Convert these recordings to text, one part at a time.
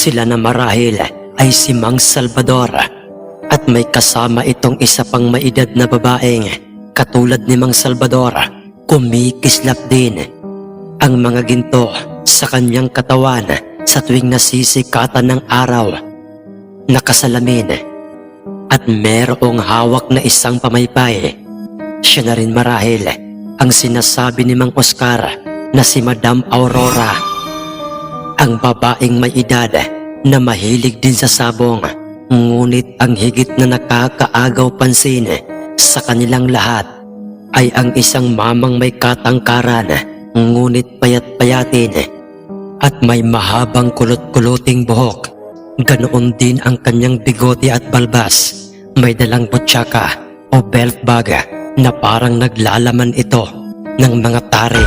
sila na marahil ay si Mang Salvador. At may kasama itong isa pang maedad na babaeng katulad ni Mang Salvador kumikislap din. Ang mga ginto sa kanyang katawan sa tuwing nasisikatan ng araw nakasalamin. At merong hawak na isang pamaypay. Siya na rin marahil ang sinasabi ni Mang Oscar na si Madam Aurora ang babaeng may edad na mahilig din sa sabong ngunit ang higit na nakakaagaw pansin sa kanilang lahat ay ang isang mamang may katangkaran ngunit payat-payatin at may mahabang kulot-kuloting buhok. Ganoon din ang kanyang bigote at balbas. May dalang butsaka o belt bag na parang naglalaman ito ng mga tari.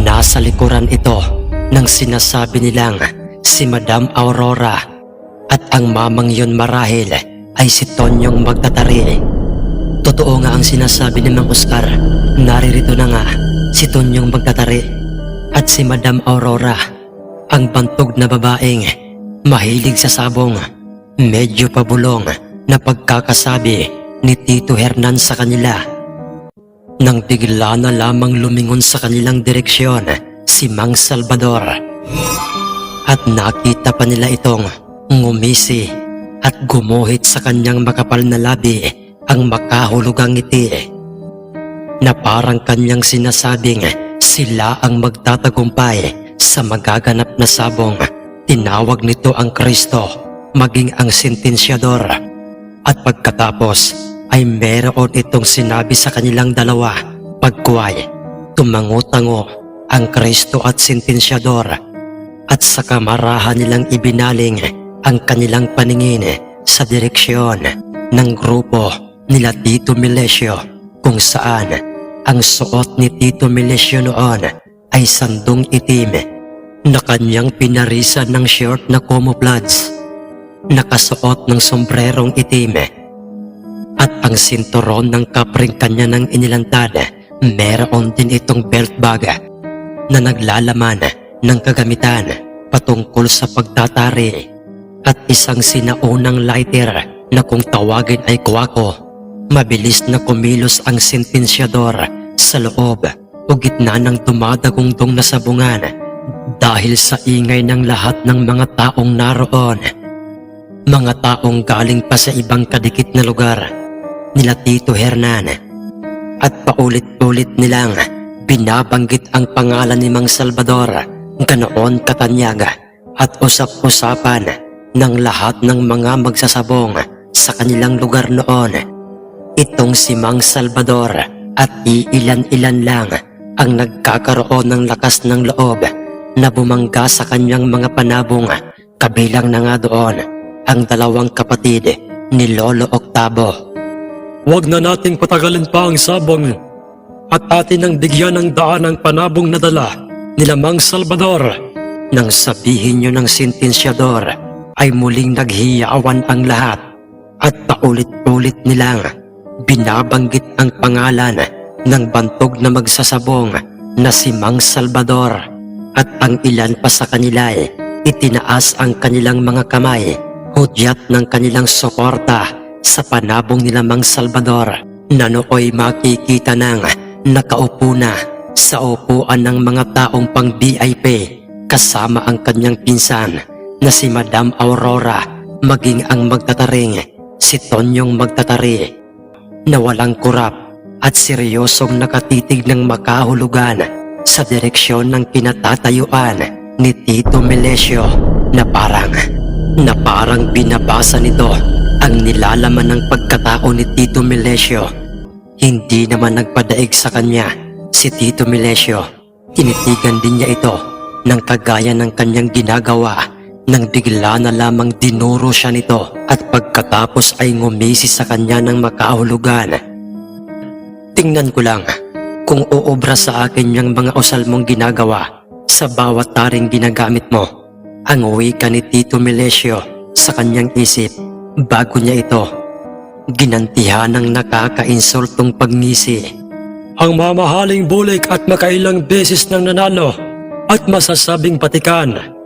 Nasa likuran ito ng sinasabi nilang si Madam Aurora at ang mamang yun marahil ay si Tonyong magtatari. Totoo nga ang sinasabi ni Mang Oscar, naririto na nga si Tonyong magtatari at si Madam Aurora, ang bantog na babaeng mahilig sa sabong, medyo pabulong na pagkakasabi ni Tito Hernan sa kanila. Nang bigla na lamang lumingon sa kanilang direksyon si Mang Salvador. At nakita pa nila itong ngumisi at gumuhit sa kanyang makapal na labi ang makahulugang ngiti. Na parang kanyang sinasabing sila ang magtatagumpay sa magaganap na sabong. Tinawag nito ang Kristo maging ang sentensyador. At pagkatapos ay meron itong sinabi sa kanilang dalawa pagkuway tumango-tango ang Kristo at sentensyador at sa kamarahan nilang ibinaling ang kanilang paningin sa direksyon ng grupo nila Tito Milesio kung saan ang suot ni Tito Milesio noon ay sandong itim na kanyang pinarisan ng short na camouflage nakasuot ng sombrerong itim at ang sinturon ng kapring kanya ng inilantad meron din itong belt bag na naglalaman ng kagamitan patungkol sa pagtatari at isang sinaunang lighter na kung tawagin ay kwako. Mabilis na kumilos ang sentensyador sa loob o gitna ng dumadagungdong na sabungan dahil sa ingay ng lahat ng mga taong naroon. Mga taong galing pa sa ibang kadikit na lugar nila Tito Hernan at paulit-ulit nilang binabanggit ang pangalan ni Mang Salvador ganoon katanyaga at usap-usapan ng lahat ng mga magsasabong sa kanilang lugar noon. Itong si Mang Salvador at iilan-ilan lang ang nagkakaroon ng lakas ng loob na bumangga sa kanyang mga panabong kabilang na nga doon ang dalawang kapatid ni Lolo Octavo. Huwag na nating patagalin pa ang sabong at atin ang bigyan ng daan ang panabong nadala nila Mang Salvador. Nang sabihin nyo ng sentensyador ay muling naghiyawan ang lahat at paulit-ulit nilang binabanggit ang pangalan ng bantog na magsasabong na si Mang Salvador at ang ilan pa sa kanila ay itinaas ang kanilang mga kamay hudyat ng kanilang suporta sa panabong nila Mang Salvador na nooy makikita ng nakaupo na sa upuan ng mga taong pang VIP kasama ang kanyang pinsan na si Madam Aurora maging ang magtataring si Tonyong magtatari na walang kurap at seryosong nakatitig ng makahulugan sa direksyon ng kinatatayuan ni Tito Melesio na parang na parang binabasa nito ang nilalaman ng pagkatao ni Tito Melesio. Hindi naman nagpadaig sa kanya si Tito Melesio. Tinitigan din niya ito ng kagaya ng kanyang ginagawa nang bigla na lamang dinuro siya nito at pagkatapos ay ngumisi sa kanya ng makahulugan. Tingnan ko lang kung uobra sa akin yung mga usal mong ginagawa sa bawat taring ginagamit mo. Ang wika ni Tito Melesio sa kanyang isip bago niya ito ginantihan ng nakakainsultong pagngisi. Ang mamahaling bulik at makailang beses nang nanalo at masasabing patikan.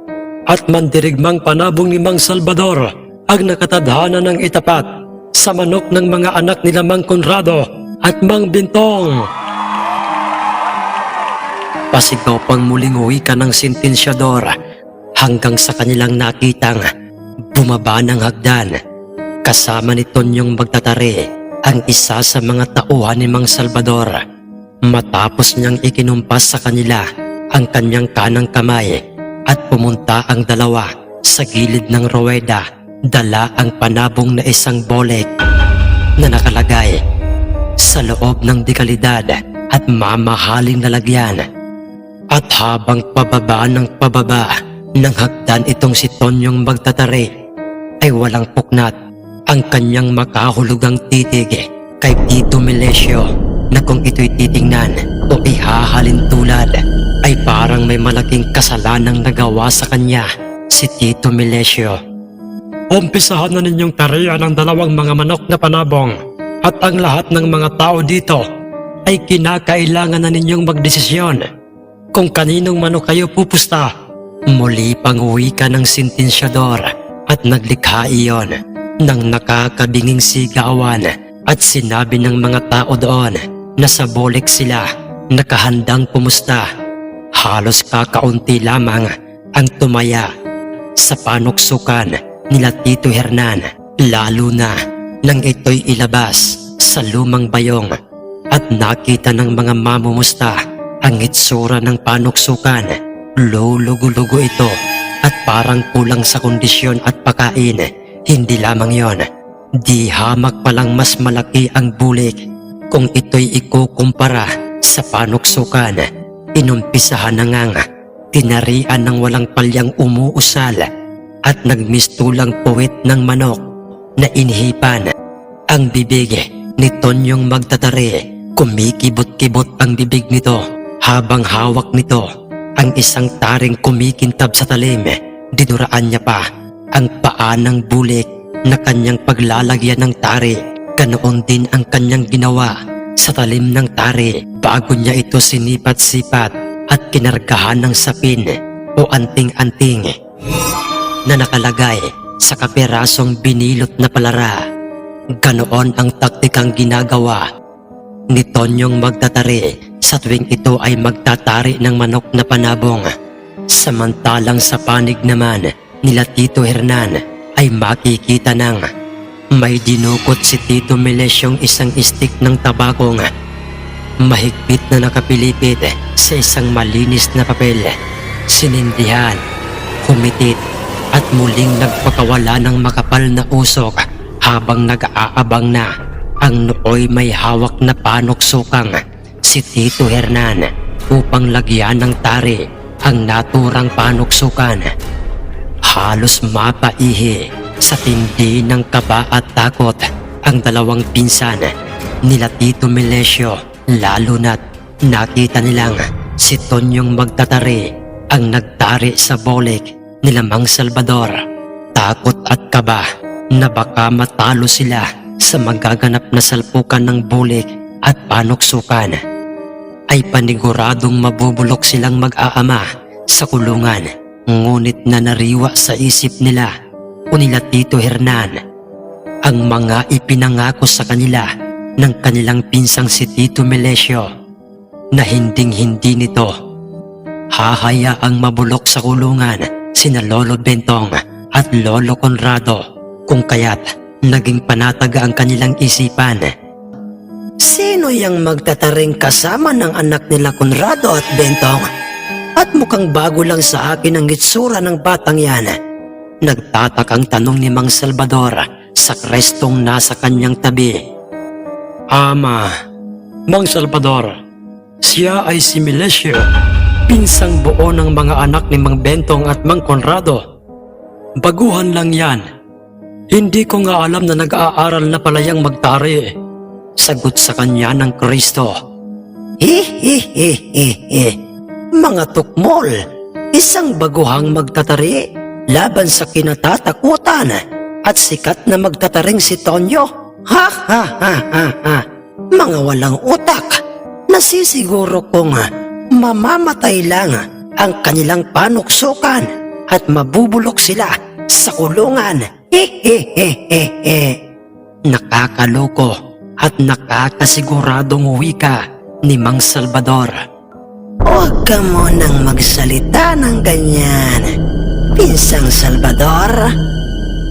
at mandirigmang panabong ni Mang Salvador ang nakatadhana ng itapat sa manok ng mga anak nila Mang Conrado at Mang Bintong. Pasigaw pang muling uwi ka ng sentensyador hanggang sa kanilang nakitang bumaba ng hagdan. Kasama ni Tonyong magtatari ang isa sa mga tauhan ni Mang Salvador. Matapos niyang ikinumpas sa kanila ang kanyang kanang kamay at pumunta ang dalawa sa gilid ng roweda dala ang panabong na isang bolek na nakalagay sa loob ng dekalidad at mamahaling lalagyan. At habang pababa ng pababa ng hagdan itong si Tonyong magtatari ay walang puknat ang kanyang makahulugang titig kay Tito Melesio na kung ito'y titingnan o ihahalin tulad ay parang may malaking kasalanang nagawa sa kanya si Tito Melesio. Umpisahan na ninyong tarian ang dalawang mga manok na panabong at ang lahat ng mga tao dito ay kinakailangan na ninyong magdesisyon kung kaninong manok kayo pupusta. Muli pang uwi ka ng sentensyador at naglikha iyon ng nakakabinging sigawan at sinabi ng mga tao doon na sa bolik sila nakahandang pumusta. Halos kakaunti lamang ang tumaya sa panuksukan nila Tito Hernan lalo na nang ito'y ilabas sa lumang bayong at nakita ng mga mamumusta ang itsura ng panuksukan. Lulugo-lugo ito at parang kulang sa kondisyon at pakain. Hindi lamang yon. Di hamak palang mas malaki ang bulik kung ito'y ikukumpara sa panuksukan. Inumpisahan na ngang tinarian ng walang palyang umuusal at nagmistulang puwit ng manok na inhipan. Ang bibig ni Tonyong magtatari, kumikibot-kibot ang bibig nito habang hawak nito ang isang taring kumikintab sa talim. Dinuraan niya pa ang paa ng bulik na kanyang paglalagyan ng tari. Ganoon din ang kanyang ginawa sa talim ng tari bago niya ito sinipat-sipat at kinargahan ng sapin o anting-anting na nakalagay sa kapirasong binilot na palara. Ganoon ang taktikang ginagawa ni Tonyong magtatari sa tuwing ito ay magtatari ng manok na panabong. Samantalang sa panig naman nila Tito Hernan ay makikita ng may dinukot si Tito Melesyong isang stick ng tabakong mahigpit na nakapilipit sa isang malinis na papel. Sinindihan, humitit at muling nagpakawala ng makapal na usok habang nag-aabang na ang nooy may hawak na panuksukang si Tito Hernan upang lagyan ng tari ang naturang panuksukan. Halos mapaihi sa tindi ng kaba at takot ang dalawang pinsan nila Tito Melesio lalo na't nakita nilang si Tonyong magtatari ang nagtari sa bolik nila Mang Salvador. Takot at kaba na baka matalo sila sa magaganap na salpukan ng bulik at panuksukan ay paniguradong mabubulok silang mag-aama sa kulungan. Ngunit na nariwa sa isip nila o nila Tito Hernan ang mga ipinangako sa kanila ng kanilang pinsang si Tito Melesio na hinding-hindi nito hahayaang mabulok sa kulungan sina Lolo Bentong at Lolo Conrado kung kaya't naging panataga ang kanilang isipan. Sino yung magtataring kasama ng anak nila Conrado at Bentong? At mukhang bago lang sa akin ang itsura ng batang yan. Nagtatakang tanong ni Mang Salvador sa krestong nasa kanyang tabi. Ama, Mang Salvador, siya ay si Melesio, pinsang buo ng mga anak ni Mang Bentong at Mang Conrado. Baguhan lang yan. Hindi ko nga alam na nag-aaral na pala yung magtari. Sagot sa kanya ng Kristo. Hihihihihi. Mga tukmol, isang baguhang magtatari laban sa kinatatakutan at sikat na magtataring si Tonyo. Ha ha ha ha ha. Mga walang utak. Nasisiguro kong mamamatay lang ang kanilang panuksukan at mabubulok sila sa kulungan. Hehehehehe. Nakakaloko at nakakasiguradong wika ni Mang Salvador. Huwag ka munang magsalita ng ganyan, Pinsang Salvador.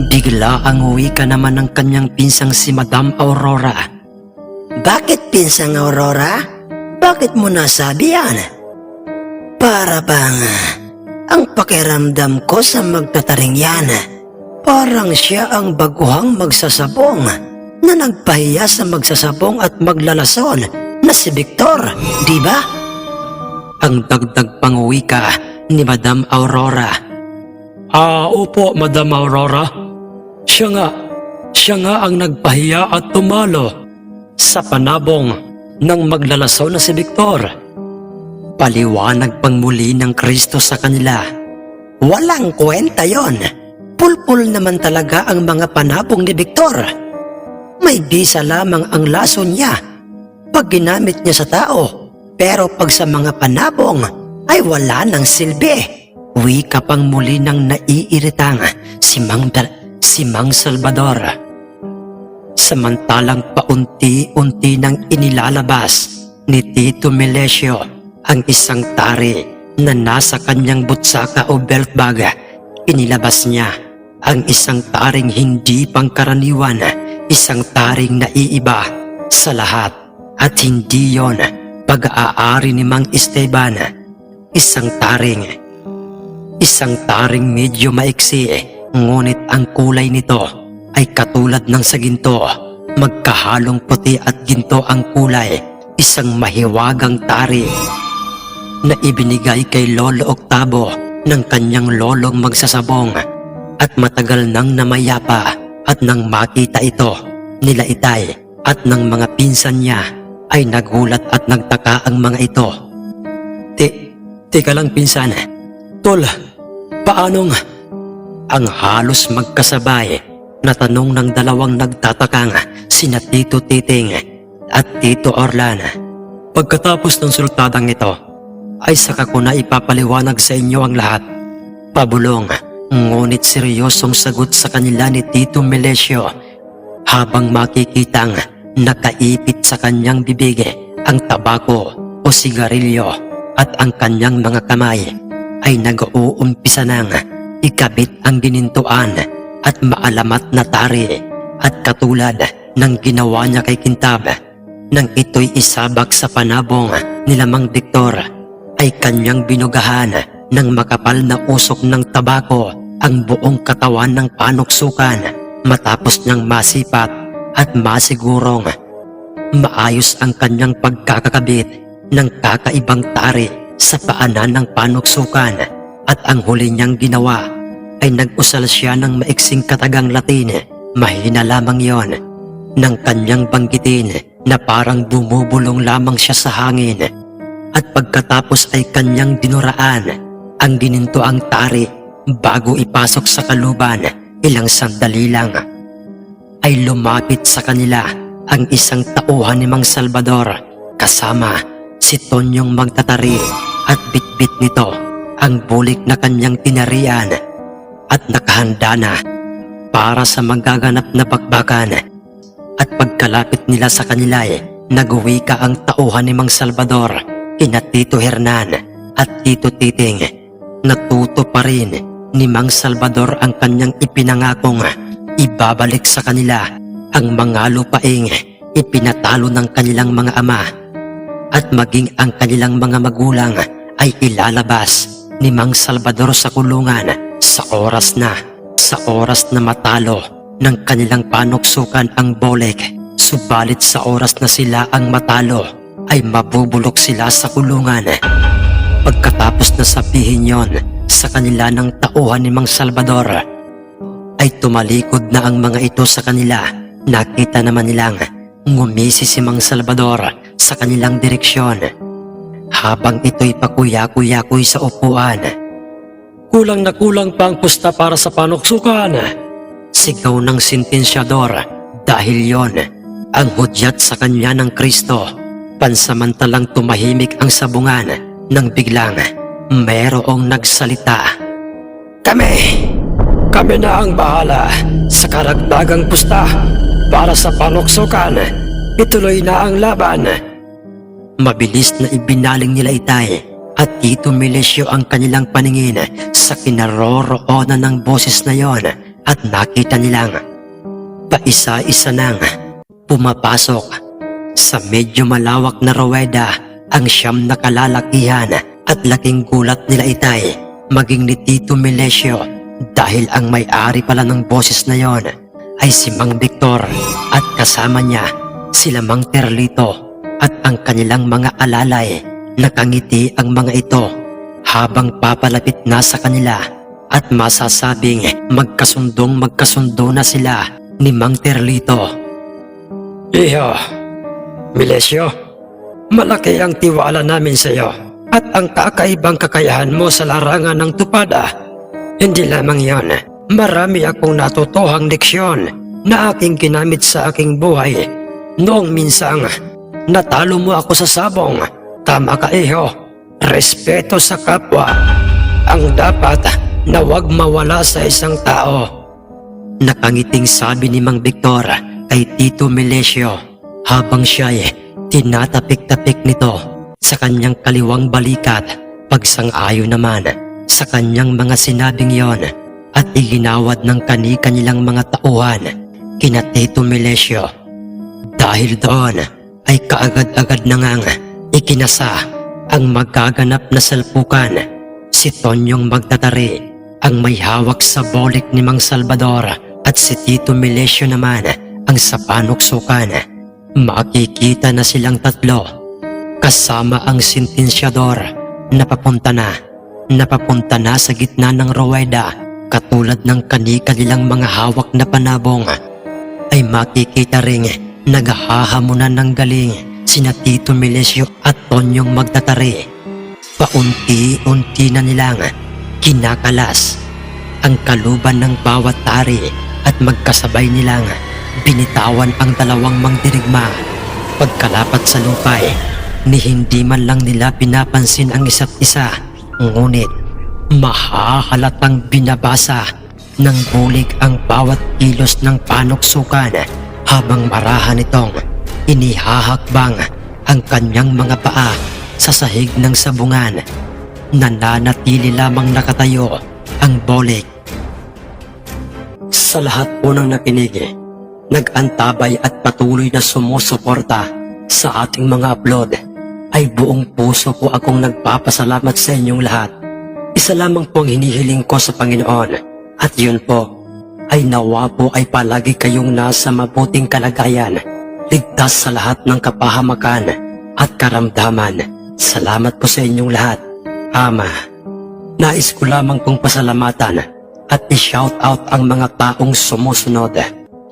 Bigla ang wika naman ng kanyang pinsang si Madam Aurora. Bakit Pinsang Aurora? Bakit mo nasabi yan? Para bang ang pakiramdam ko sa magtataring yan, parang siya ang baguhang magsasabong na nagpahiya sa magsasabong at maglalason na si Victor, di ba? Ang dagdag pang wika ni Madam Aurora. Ah, opo, Madam Aurora. Siya nga, siya nga ang nagpahiya at tumalo sa panabong ng maglalasaw na si Victor. Paliwanag pang muli ng Kristo sa kanila. Walang kwenta yon. Pulpul naman talaga ang mga panabong ni Victor. May bisa lamang ang laso niya pag ginamit niya sa tao. Pero pag sa mga panabong ay wala ng silbi. Wika pang muli ng naiiritang si Mang, Dal- si Mang Salvador. Samantalang paunti-unti nang inilalabas ni Tito Melesio ang isang tari na nasa kanyang butsaka o belt bag. Inilabas niya ang isang taring hindi pangkaraniwan, isang taring naiiba sa lahat at hindi yon pag-aari ni Mang Esteban. Isang taring, isang taring medyo maiksi ngunit ang kulay nito ay katulad ng sa ginto. Magkahalong puti at ginto ang kulay, isang mahiwagang tari na ibinigay kay Lolo Octavo ng kanyang lolong magsasabong at matagal nang namayapa at nang makita ito nila itay at ng mga pinsan niya ay nagulat at nagtaka ang mga ito. Ti, tika lang pinsan, Tol, paanong ang halos magkasabay na tanong ng dalawang nagtatakang sina Tito Titing at Tito Orlan. pagkatapos ng sultadang ito, ay saka ko na ipapaliwanag sa inyo ang lahat. Pabulong, ngunit seryosong sagot sa kanila ni Tito Melesio habang makikitang nakaipit sa kanyang bibig ang tabako o sigarilyo at ang kanyang mga kamay ay nag-uumpisa ng ikabit ang ginintuan at maalamat na tari at katulad ng ginawa niya kay Kintab nang ito'y isabak sa panabong ni Lamang Victor ay kanyang binugahan ng makapal na usok ng tabako ang buong katawan ng panuksukan matapos niyang masipat at masigurong maayos ang kanyang pagkakakabit ng kakaibang tari sa paanan ng panuksukan. At ang huli niyang ginawa ay nag-usal siya ng maiksing katagang Latin. Mahina lamang yon. Nang kanyang banggitin na parang bumubulong lamang siya sa hangin. At pagkatapos ay kanyang dinuraan ang ginintoang tari bago ipasok sa kaluban ilang sandali lang ay lumapit sa kanila ang isang tauhan ni Mang Salvador kasama si Tonyong magtatari at bitbit nito ang bulik na kanyang tinarian at nakahanda na para sa magaganap na bakbakan at pagkalapit nila sa kanila eh, nagwika ang tauhan ni Mang Salvador kina Tito Hernan at Tito Titing. Natuto pa rin ni Mang Salvador ang kanyang ipinangakong ibabalik sa kanila ang mga lupaing ipinatalo ng kanilang mga ama. At maging ang kanilang mga magulang ay ilalabas ni Mang Salvador sa kulungan sa oras na sa oras na matalo ng kanilang panuksukan ang bolek. Subalit sa oras na sila ang matalo ay mabubulok sila sa kulungan. Pagkatapos na sabihin yon sa kanila ng tauhan ni Mang Salvador ay tumalikod na ang mga ito sa kanila nakita naman nilang ngumisi si Mang Salvador sa kanilang direksyon habang ito'y pakuya-kuyakoy sa upuan kulang na kulang pa ang pusta para sa panuksukan. Sigaw ng sentensyador dahil yon ang hudyat sa kanya ng Kristo. Pansamantalang tumahimik ang sabungan nang biglang mayroong nagsalita. Kami! Kami na ang bahala sa karagdagang pusta para sa panuksukan. Ituloy na ang laban. Mabilis na ibinaling nila itay at Tito Melesio ang kanilang paningin sa kinaroroonan ng boses na yon at nakita nilang paisa-isa nang pumapasok sa medyo malawak na roweda ang siyam na kalalakihan at laking gulat nila itay maging ni Tito Melesio dahil ang may-ari pala ng boses na yon ay si Mang Victor at kasama niya sila Mang Terlito at ang kanilang mga alalay nakangiti ang mga ito habang papalapit na sa kanila at masasabing magkasundong magkasundo na sila ni Mang Terlito. Iho, Milesio, malaki ang tiwala namin sa iyo at ang kakaibang kakayahan mo sa larangan ng tupada. Hindi lamang yon, marami akong natutuhang leksyon na aking ginamit sa aking buhay. Noong minsang natalo mo ako sa sabong, tama ka iho, respeto sa kapwa, ang dapat na wag mawala sa isang tao. Nakangiting sabi ni Mang Victor kay Tito Melesio habang siya ay tinatapik-tapik nito sa kanyang kaliwang balikat pagsang-ayo naman sa kanyang mga sinabing yon at iginawad ng kani-kanilang mga tauhan kina Tito Melesio. Dahil doon ay kaagad-agad na ngang ikinasa ang magaganap na salpukan si Tonyong Magtatari ang may hawak sa bolik ni Mang Salvador at si Tito Melesio naman ang sa panuksukan. Makikita na silang tatlo kasama ang sentensyador na papunta na, napapunta na sa gitna ng roweda katulad ng kani-kanilang mga hawak na panabong ay makikita ring naghahamunan ng galing sina Tito Melesio at Tonyong Magtatari. Paunti-unti na nilang kinakalas ang kaluban ng bawat tari at magkasabay nilang binitawan ang dalawang mangdirigma. Pagkalapat sa lupay, ni hindi man lang nila pinapansin ang isa't isa. Ngunit mahahalatang binabasa ng bulig ang bawat kilos ng panuksukan habang marahan itong inihahakbang ang kanyang mga paa sa sahig ng sabungan. Nananatili lamang nakatayo ang bolik. Sa lahat po ng nakinig, nag-antabay at patuloy na sumusuporta sa ating mga upload, ay buong puso po akong nagpapasalamat sa inyong lahat. Isa lamang po ang hinihiling ko sa Panginoon at yun po ay nawa po ay palagi kayong nasa mabuting kalagayan, ligtas sa lahat ng kapahamakan at karamdaman. Salamat po sa inyong lahat. Ama, nais ko lamang pong pasalamatan at i-shout out ang mga taong sumusunod.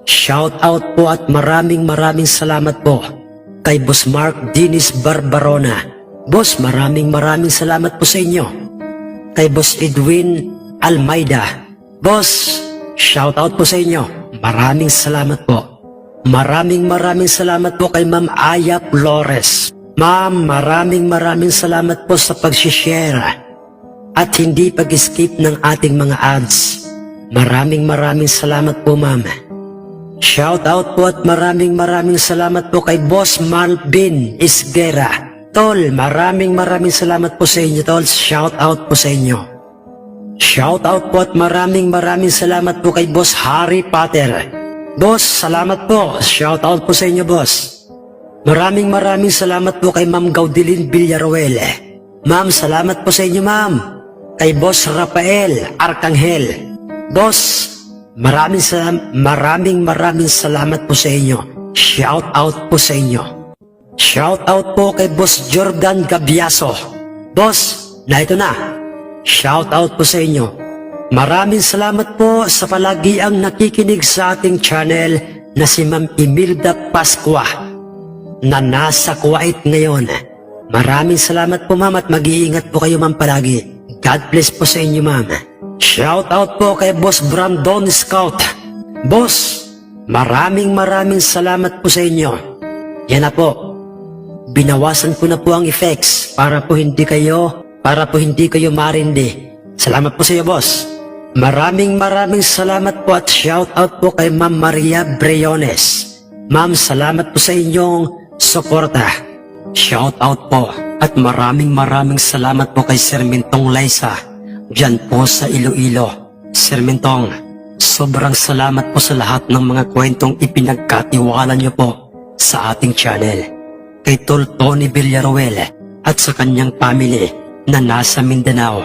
Shout out po at maraming maraming salamat po kay Boss Mark Dinis Barbarona. Boss, maraming maraming salamat po sa inyo. Kay Boss Edwin Almeida. Boss, shout out po sa inyo. Maraming salamat po. Maraming maraming salamat po kay Ma'am Aya Flores. Ma'am, maraming maraming salamat po sa pag-share at hindi pag-skip ng ating mga ads. Maraming maraming salamat po ma'am. Shout out po at maraming maraming salamat po kay Boss Malvin Isguera. Tol, maraming maraming salamat po sa inyo tol. Shout out po sa inyo. Shout out po at maraming maraming salamat po kay Boss Harry Potter. Boss, salamat po. Shout out po sa inyo boss. Maraming maraming salamat po kay Ma'am Gaudilin Villaruel. Ma'am, salamat po sa inyo, ma'am. Kay Boss Rafael Arcangel. Boss, maraming salam maraming maraming salamat po sa inyo. Shout out po sa inyo. Shout out po kay Boss Jordan Gabiaso. Boss, na ito na. Shout out po sa inyo. Maraming salamat po sa palagi ang nakikinig sa ating channel na si Ma'am Imelda Pascua na nasa Kuwait ngayon. Maraming salamat po ma'am at mag-iingat po kayo ma'am palagi. God bless po sa inyo ma'am. Shout out po kay Boss Brandon Scout. Boss, maraming maraming salamat po sa inyo. Yan na po. Binawasan ko na po ang effects para po hindi kayo, para po hindi kayo marindi. Salamat po sa iyo boss. Maraming maraming salamat po at shout out po kay Ma'am Maria Briones. Ma'am, salamat po sa inyong suporta. Shout out po at maraming maraming salamat po kay Sir Mintong Liza. Diyan po sa Iloilo. Sir Mintong, sobrang salamat po sa lahat ng mga kwentong ipinagkatiwala niyo po sa ating channel. Kay Tol Tony Villaruel at sa kanyang family na nasa Mindanao.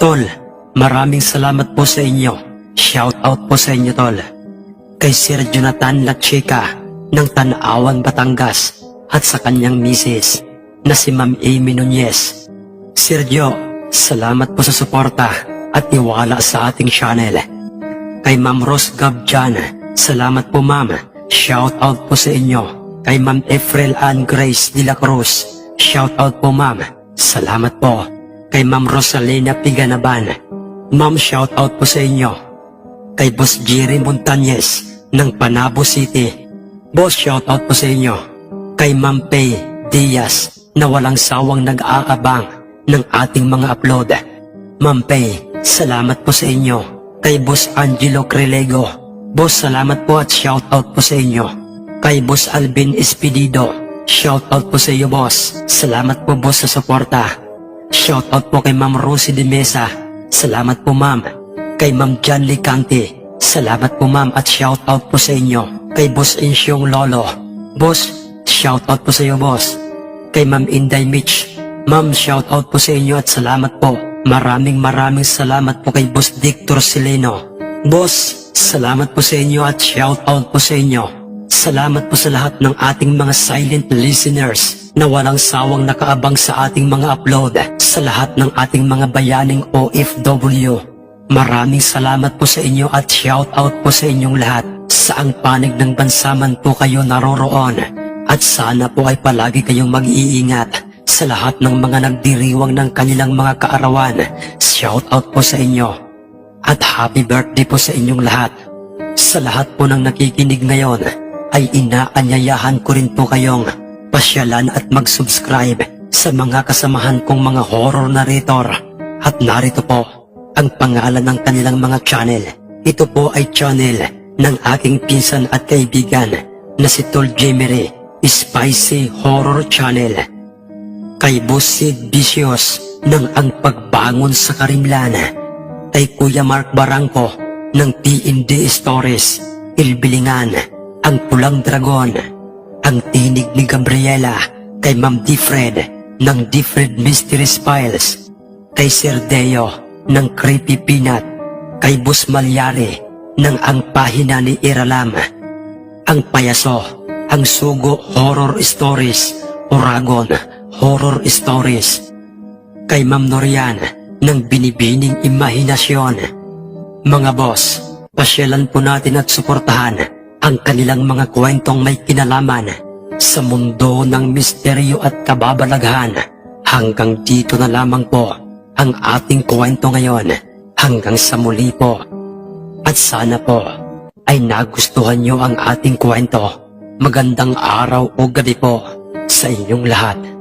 Tol, maraming salamat po sa inyo. Shout out po sa inyo, Tol. Kay Sir Jonathan Lachica ng Tanawan, Batangas at sa kanyang misis na si Ma'am Amy Nunez. Sergio, salamat po sa suporta at tiwala sa ating channel. Kay Ma'am Rose Gabjan, salamat po ma'am. Shout out po sa inyo. Kay Ma'am Efrel Ann Grace de la Cruz, shout out po ma'am. Salamat po. Kay Ma'am Rosalina Piganaban, ma'am shout out po sa inyo. Kay Boss Jerry Montañez ng Panabo City, boss shout out po sa inyo. Kay Ma'am Pay Diaz na walang sawang nag-aabang ng ating mga upload. Ma'am Pay, salamat po sa inyo. Kay Boss Angelo Crelego, boss salamat po at shout out po sa inyo. Kay Boss Alvin Espedido, shout out po sa iyo boss. Salamat po boss sa suporta. Shout out po kay Ma'am Rosie de Mesa. Salamat po ma'am. Kay Ma'am John Licante. Salamat po ma'am at shout out po sa inyo. Kay Boss Insyong Lolo. Boss, shout out po sa iyo boss. Kay Ma'am Inday Mitch. Ma'am, shout out po sa inyo at salamat po. Maraming maraming salamat po kay Boss Victor Sileno. Boss, salamat po sa inyo at shout out po sa inyo. Salamat po sa lahat ng ating mga silent listeners na walang sawang nakaabang sa ating mga upload sa lahat ng ating mga bayaning OFW. Maraming salamat po sa inyo at shout out po sa inyong lahat. Saang panig ng bansa man po kayo naroroon at sana po ay palagi kayong mag-iingat sa lahat ng mga nagdiriwang ng kanilang mga kaarawan. Shout out po sa inyo at happy birthday po sa inyong lahat. Sa lahat po ng nakikinig ngayon ay inaanyayahan ko rin po kayong pasyalan at mag-subscribe sa mga kasamahan kong mga horror narrator. At narito po ang pangalan ng kanilang mga channel. Ito po ay channel ng aking pinsan at kaibigan na si Tol Jemery, Spicy Horror Channel kay Busid Vicious ng Ang Pagbangon sa Karimlan, kay Kuya Mark Barangco ng TND Stories, Ilbilingan, Ang Pulang Dragon, Ang Tinig ni Gabriela, kay Ma'am Diffred ng Diffred Mysteries Files, kay Sir Deo ng Creepy Peanut, kay Bus Malyari ng Ang Pahina ni Iralam, ang Payaso, ang Sugo Horror Stories, Oragon Horror Stories, kay Ma'am Norian ng Binibining Imahinasyon. Mga boss, pasyalan po natin at suportahan ang kanilang mga kwentong may kinalaman sa mundo ng misteryo at kababalaghan. Hanggang dito na lamang po ang ating kwento ngayon. Hanggang sa muli po. At sana po ay nagustuhan nyo ang ating kwento. Magandang araw o gabi po sa inyong lahat.